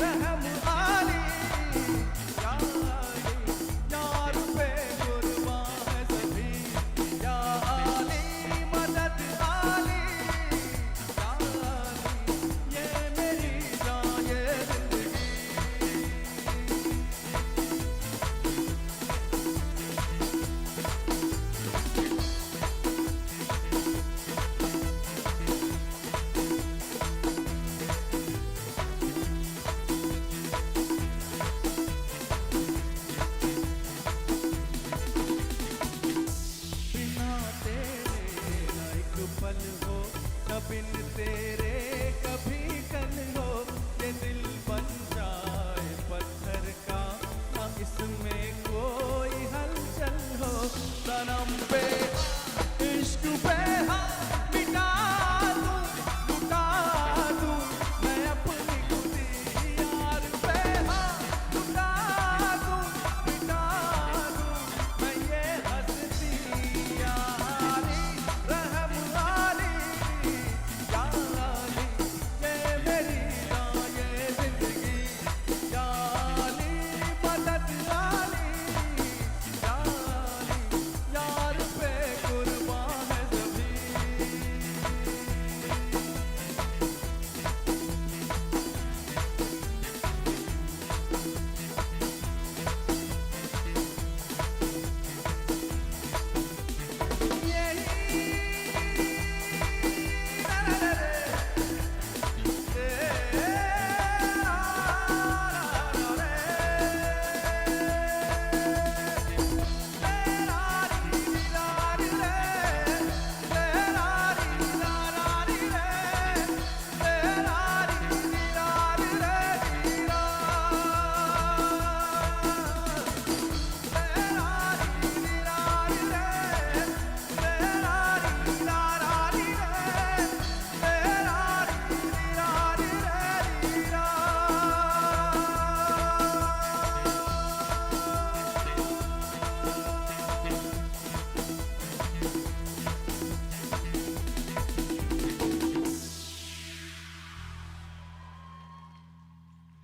Ha ha!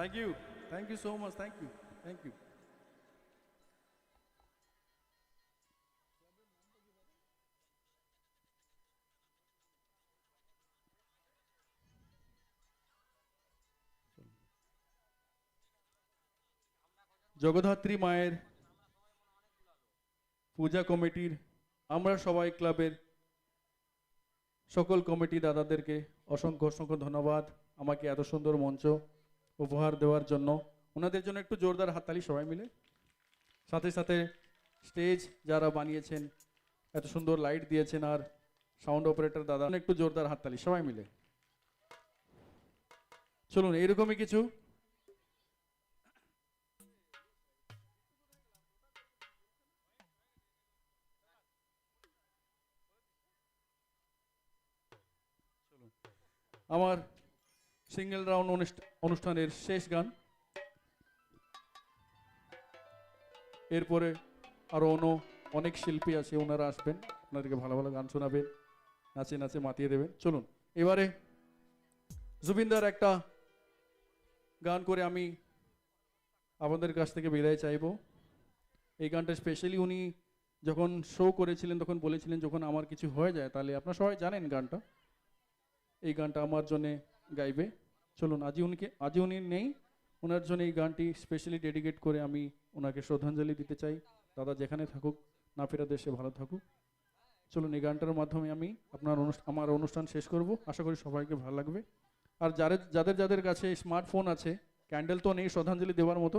Thank you. Thank you so much. Thank you. Thank you. Jagaddhatri মায়ের পূজা কমিটির, আমরা সবাই ক্লাবের সকল কমিটি দাদাদেরকে অসংখ্য অসংখ্য ধন্যবাদ আমাকে এত সুন্দর মঞ্চ উপহার দেওয়ার জন্য। ওনাদের জন্য একটু জোরদার হাততালি সবাই মিলে। সাথে সাথে স্টেজ যারা বানিয়েছেন, এত সুন্দর লাইট দিয়েছেন আর সাউন্ড অপারেটর দাদা একটু জোরদার হাততালি, সবাই মিলে। চলুন, এইরকমই কিছু। আমার সিঙ্গেল রাউন্ড অনুষ্ঠানের শেষ গান। এরপরে আরও অন্য অনেক শিল্পী আছে, ওনারা আসবেন। ওনাদেরকে ভালো ভালো গান শোনাবেন নাচে নাচে মাতিয়ে দেবেন চলুন, এবারে জুবিনদার একটা গান করে আমি আপনাদের কাছ থেকে বিদায় চাইব। এই গানটা স্পেশালি উনি যখন শো করেছিলেন, তখন বলেছিলেন, যখন আমার কিছু হয়ে যায়, তাহলে আপনারা সবাই জানেন গানটা। এই গানটা আমার জন্যে গাইবে। চলুন, আজই উনিকে, আজই উনি নেই। ওনার জন্য এই গানটি স্পেশালি ডেডিকেট করে আমি ওনাকে শ্রদ্ধাঞ্জলি দিতে চাই। দাদা যেখানে থাকুক, না ফেরা দেশে ভালো থাকুক। চলুন, এই গানটার মাধ্যমে আমি আপনার আমার অনুষ্ঠান শেষ করব। আশা করি সবাইকে ভালো লাগবে। আর যাদের যাদের যাদের কাছে স্মার্টফোন আছে ক্যান্ডেল তো নেই শ্রদ্ধাঞ্জলি দেওয়ার মতো,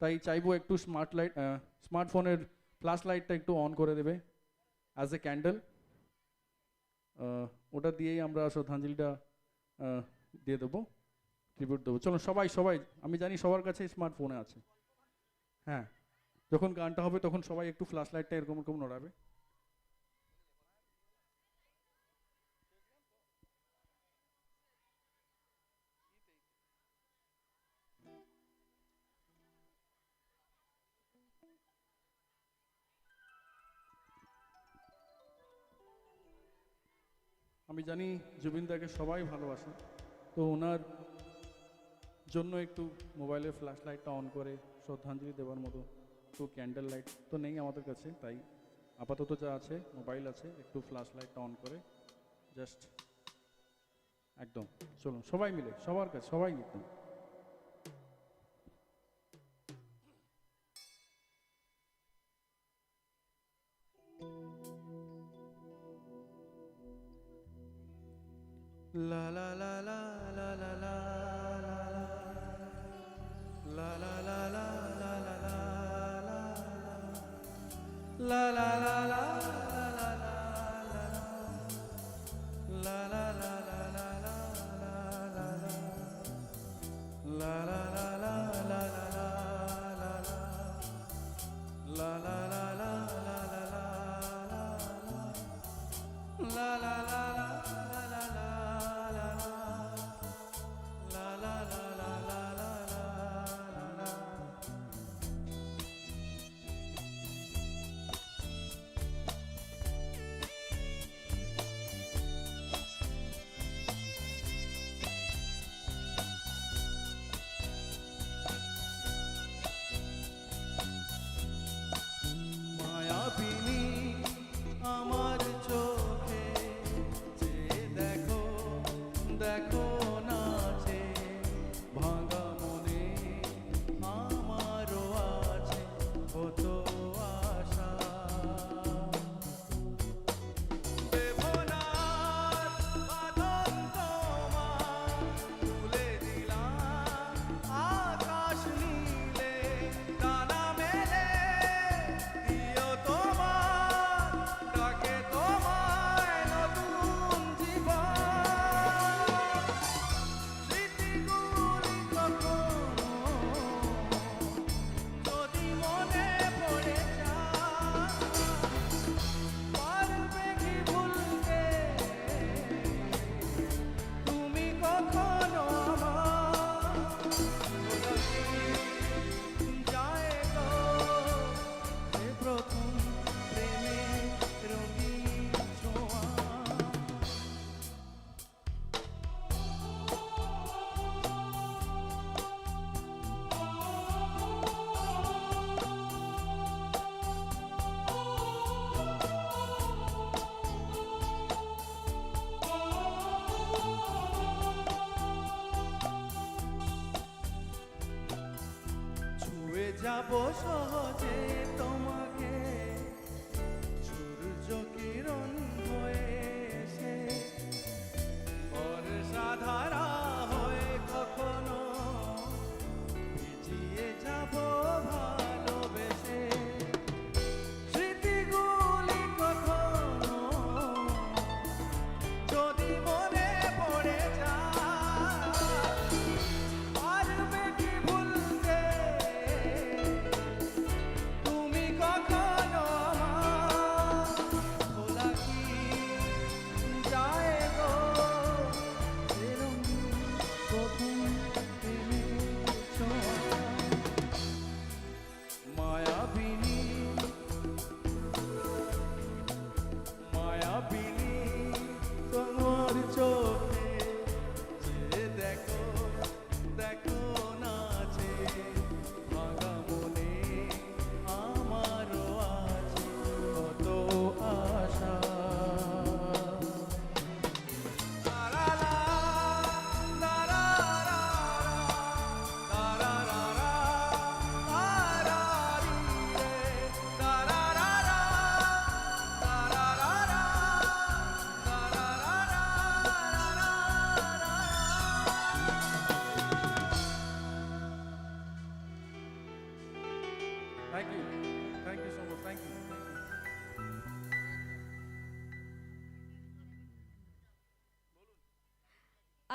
তাই চাইব একটু স্মার্ট লাইট স্মার্টফোনের ফ্ল্যাশ লাইটটা একটু অন করে দেবে অ্যাজ এ ক্যান্ডেল ওটা দিয়েই আমরা শ্রদ্ধাঞ্জলিটা দিয়ে দেবো। ট্রিবিউট দেবো। চলুন সবাই সবাই, আমি জানি সবার কাছে স্মার্টফোনে আছে। হ্যাঁ যখন গানটা হবে তখন সবাই একটু ফ্ল্যাশ লাইটটা এরকম এরকম নড়াবে। আমি জানি জুবিনদাকে সবাই ভালোবাসে। তো ওনার জন্য একটু মোবাইলের ফ্ল্যাশ লাইটটা অন করে শ্রদ্ধাঞ্জলি দেওয়ার মতো একটু ক্যান্ডেল লাইট তো নেই আমাদের কাছে, তাই আপাতত যা আছে মোবাইল আছে, একটু ফ্ল্যাশ লাইটটা অন করে জাস্ট একদম। চলুন, সবাই মিলে, সবার কাছে, সবাই একদম la la la la la la la la যাব সহজে তোমাকে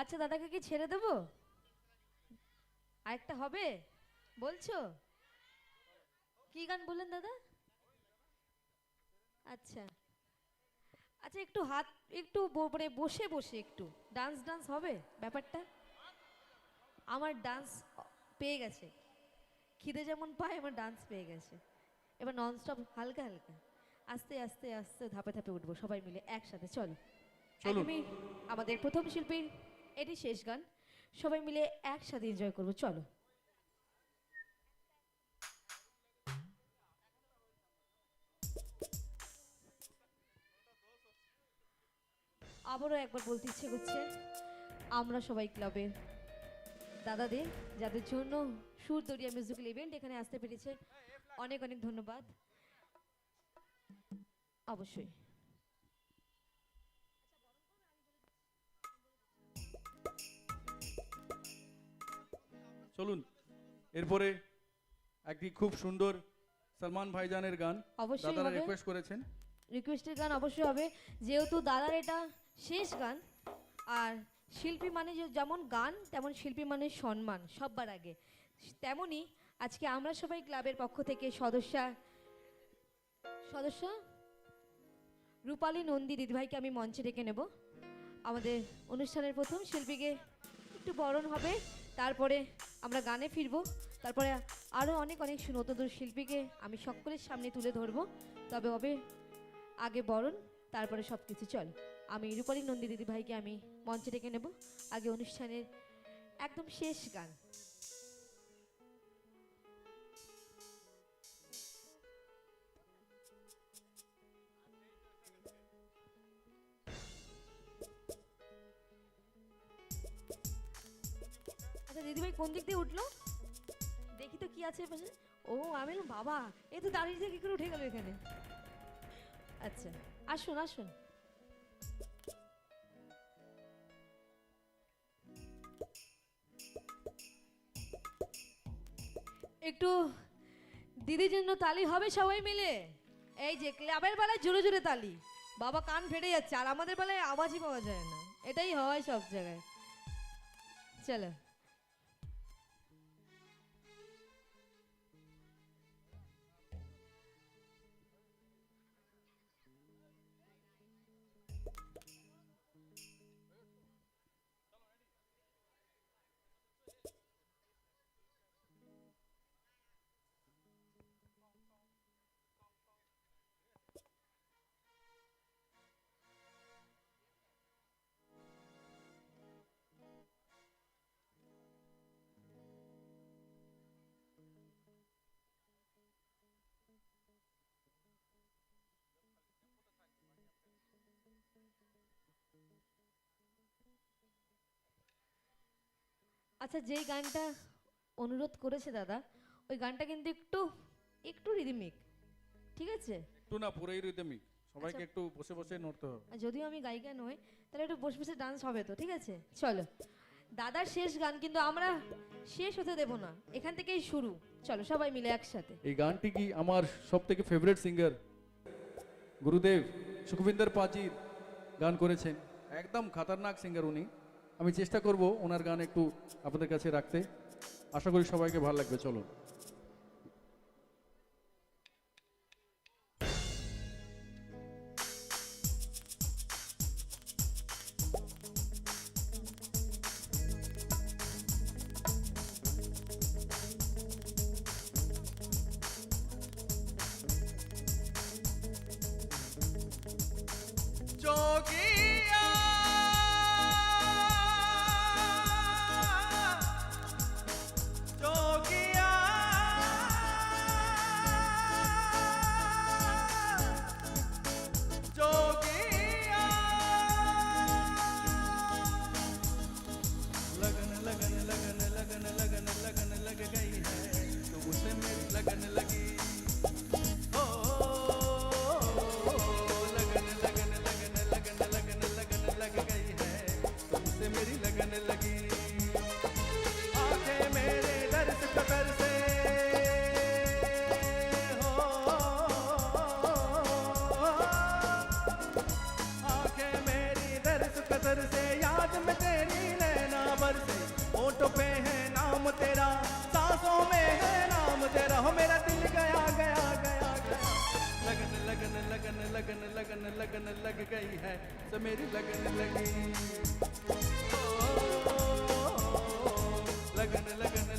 আচ্ছা দাদাকে কি ছেড়ে দেবো? আরেকটা হবে? বলছো? কি গান বললেন দাদা? আচ্ছা। আচ্ছা একটু হাত একটু মানে বসে বসে একটু। ডান্স ডান্স হবে ব্যাপারটা? আমার ডান্স পেয়ে গেছে। খিদে যেমন পায় আমার ডান্স পেয়ে গেছে। এবার ননস্টপ হালকা হালকা। আস্তে আস্তে আস্তে ধাপে ধাপে উঠবো সবাই মিলে একসাথে। চলো। আমাদের প্রথম শিল্পীর এটি শেষ গান। সবাই মিলে একসাথে এনজয় করব। চলো। আবারও একবার বলতে ইচ্ছে করছে, আমরা সবাই ক্লাবের দাদাদের, যাদের জন্য সুর দরিয়া মিউজিক্যাল ইভেন্ট এখানে আসতে পেরেছে, অনেক অনেক ধন্যবাদ। অবশ্যই। চলুন এরপরে একটি খুব সুন্দর সলমান ভাইজানের গান অবশ্যই দাদারা হবে। রিকোয়েস্ট করেছেন। রিকোয়েস্টের গান অবশ্যই হবে। যেহেতু দাদার এটা শেষ গান আর শিল্পী মানে যে যেমন গান তেমন শিল্পী মানে সম্মান সববার আগে। তেমনই আজকে আমরা সবাই ক্লাবের পক্ষ থেকে সদস্যা সদস্য রূপালী নন্দী দিদিভাইকে আমি মঞ্চে ডেকে নেব। আমাদের অনুষ্ঠানের প্রথম শিল্পীকে একটু বরণ হবে তারপরে আমরা গানে ফিরব। তারপরে আরও অনেক অনেক নতুন শিল্পীকে আমি সকলের সামনে তুলে ধরবো। তবে হবে আগে বরণ, তারপরে সব কিছু চল। আমি রূপালী নন্দী দিদিভাইকে আমি মঞ্চে ডেকে নেব। আগে অনুষ্ঠানের একদম শেষ গান। দিদিভাই কোন দিক দিয়ে উঠল? দেখি তো কি আছে পাশে ও, আমি বাবা, এ তো দাঁড়িয়ে থেকে করে উঠে গেল এখানে। আচ্ছা আসুন আসুন। একটু দিদির জন্য তালি হবে সবাই মিলে? এই যে, ক্লাবের বেলায় জোরে জোরে তালি। বাবা কান ফেটে যাচ্ছে, আর আমাদের বেলায় আওয়াজই পাওয়া যায় না। এটাই হয় সব জায়গায়। চলো। আচ্ছা যেই গানটা অনুরোধ করেছে দাদা ওই গানটা কিন্তু একটু একটু রিদমিক ঠিক আছে? একটু না পুরোই রিদমিক সবাইকে আচ্ছা। একটু বসে বসে নড়তে হবে। যদিও আমি গায়িকা নই তাহলে একটু বসে বসে ডান্স হবে তো ঠিক আছে? চলো। দাদার শেষ গান কিন্তু আমরা শেষ হতে দেব না এখান থেকেই শুরু। চলো সবাই মিলে একসাথে। এই গানটি কি আমার সব থেকে ফেভারিট সিঙ্গার গুরুদেব সুখবিন্দর পাজির গান করেছেন। একদম খাতারনাক সিঙ্গার উনি। আমি চেষ্টা করব ওনার গান একটু আপনাদের কাছে রাখতে আশা করি সবাইকে ভালো লাগবে চলো Okay. लगन लगन लगन लगन लगन लग गई है। तो मेरी लगन लगी। लगन लगन